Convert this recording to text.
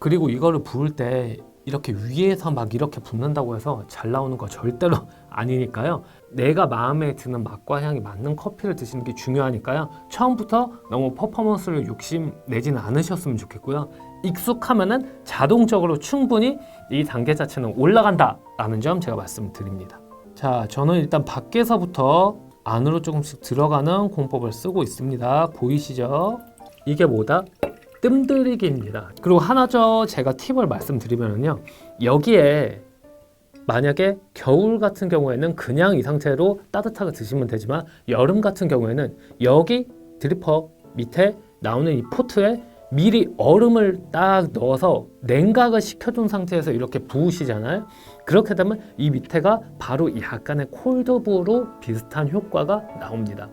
그리고 이거를 부을 때 이렇게 위에서 막 이렇게 붓는다고 해서 잘 나오는 거 절대로 아니니까요. 내가 마음에 드는 맛과 향이 맞는 커피를 드시는 게 중요하니까요. 처음부터 너무 퍼포먼스를 욕심 내지는 않으셨으면 좋겠고요. 익숙하면은 자동적으로 충분히 이 단계 자체는 올라간다라는 점 제가 말씀드립니다. 자, 저는 일단 밖에서부터 안으로 조금씩 들어가는 공법을 쓰고 있습니다. 보이시죠? 이게 뭐다? 뜸들이기입니다. 그리고 하나 더 제가 팁을 말씀드리면요. 여기에 만약에 겨울 같은 경우에는 그냥 이 상태로 따뜻하게 드시면 되지만 여름 같은 경우에는 여기 드리퍼 밑에 나오는 이 포트에 미리 얼음을 딱 넣어서 냉각을 시켜둔 상태에서 이렇게 부으시잖아요. 그렇게 되면 이 밑에가 바로 약간의 콜드브로 비슷한 효과가 나옵니다.